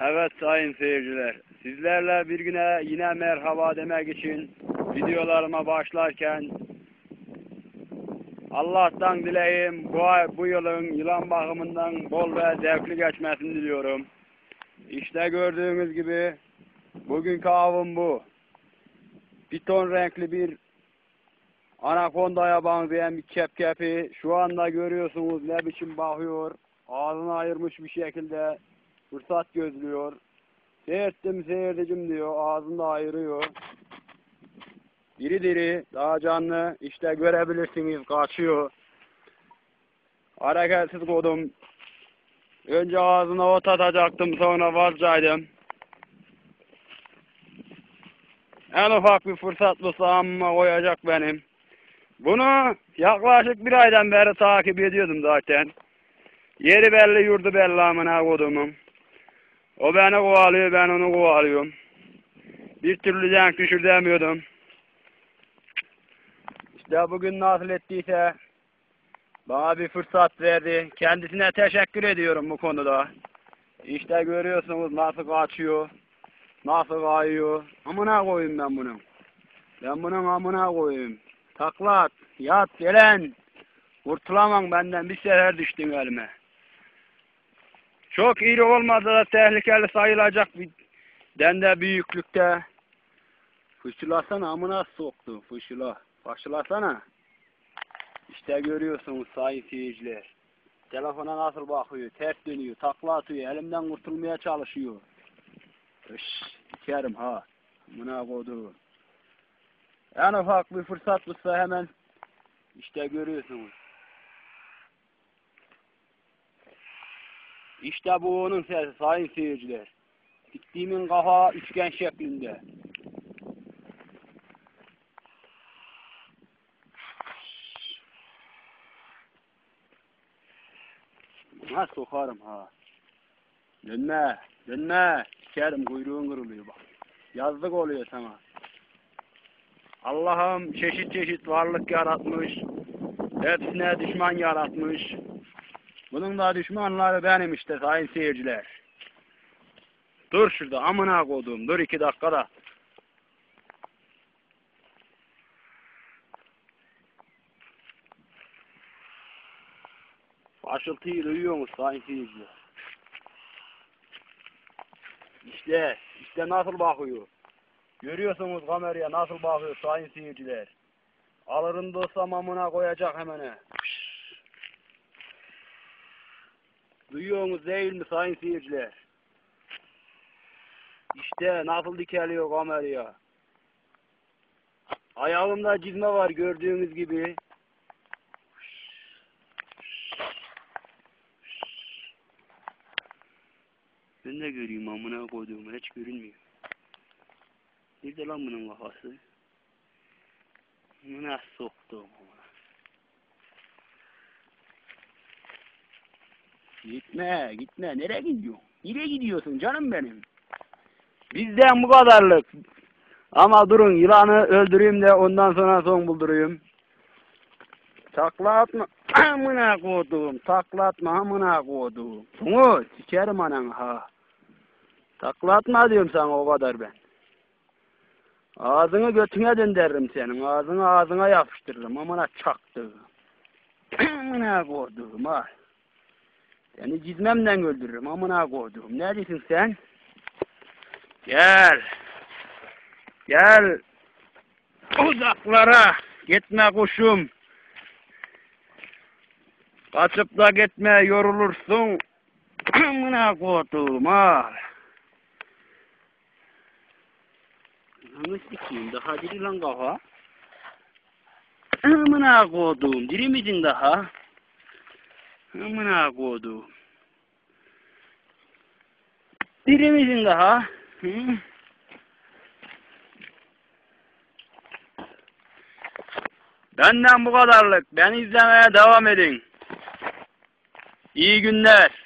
Evet sayın seyirciler, sizlerle bir güne yine merhaba demek için videolarıma başlarken Allah'tan dileyim bu ay, bu yılın yılan bakımından bol ve zevkli geçmesini diliyorum. İşte gördüğünüz gibi bugünkü avım bu. Piton renkli bir anakondaya benzeyen bir kepkepi. Şu anda görüyorsunuz ne biçim bakıyor. Ağzını ayırmış bir şekilde fırsat gözlüyor. Seyrettim seyredicim diyor. Ağzını da ayırıyor. Diri diri, daha canlı. İşte görebilirsiniz kaçıyor. Hareketsiz kodum. Önce ağzına ot atacaktım sonra vazgeçtim. En ufak bir fırsat bulsa amma koyacak benim. Bunu yaklaşık bir aydan beri takip ediyordum zaten. Yeri belli, yurdu belli amına kodumun. O beni kovalıyor, ben onu kovalıyorum. Bir türlü denk düşürdemiyordum. İşte bugün nasıl ettiyse bana bir fırsat verdi. Kendisine teşekkür ediyorum bu konuda. İşte görüyorsunuz nasıl kaçıyor. Nasıl kayıyor. Amına koyayım ben bunu. Ben bunun amına koyayım. Taklat, yat, gelen. Kurtulamam benden bir sefer düştün elime. Çok iri olmadı da tehlikeli sayılacak bir dende büyüklükte. Fışılasana amına soktu fışıla. Fışılasana. İşte görüyorsunuz sayın seyirciler. Telefona nasıl bakıyor, ters dönüyor, takla atıyor, elimden kurtulmaya çalışıyor. Öş, içerim ha. Amına kodu. En ufak bir fırsat bulsa hemen işte görüyorsunuz. İşte bu onun sesi sayın seyirciler. Diktiğimin kafa üçgen şeklinde. Ha sokarım ha. Dönme, dönme. Sikerim kuyruğun kırılıyor bak. Yazlık oluyor sana. Allah'ım çeşit çeşit varlık yaratmış. Hepsine düşman yaratmış. Bunun da düşmanları benim işte sayın seyirciler. Dur şurada amına koduğum. Dur iki dakikada. Faşıltıyı duyuyor musun sayın seyirciler? İşte, işte nasıl bakıyor. Görüyorsunuz kameraya nasıl bakıyor sayın seyirciler. Alırın dostam amına koyacak hemen. He. Duyuyorsunuz değil mi sayın seyirciler? İşte nasıl dikeliyor kameraya. Ayağımda cizme var gördüğünüz gibi. Ben de göreyim amına koyduğumu hiç görünmüyor. Nerede lan bunun kafası? Buna soktum amına. Gitme, gitme. Nereye gidiyorsun? Nereye gidiyorsun canım benim? Bizden bu kadarlık. Ama durun yılanı öldüreyim de ondan sonra son buldurayım. Takla atma. Amına koduğum. Takla atma amına koduğum. Bunu sikerim anan ha. Takla atma diyorum sana o kadar ben. Ağzını götüne döndürürüm senin. Ağzını ağzına yapıştırırım. Amına çaktı. Amına koduğum ha. Seni cizmemden öldürürüm. Amına koduğum. Neredesin sen? Gel. Gel. Uzaklara. Gitme kuşum. Kaçıp da gitme yorulursun. Amına koduğum ha. Ananı sikeyim daha diri lan kafa. Amına koduğum diri misin daha? Amına koduğum. Diri daha? Hı? Benden bu kadarlık. Beni izlemeye devam edin. İyi günler.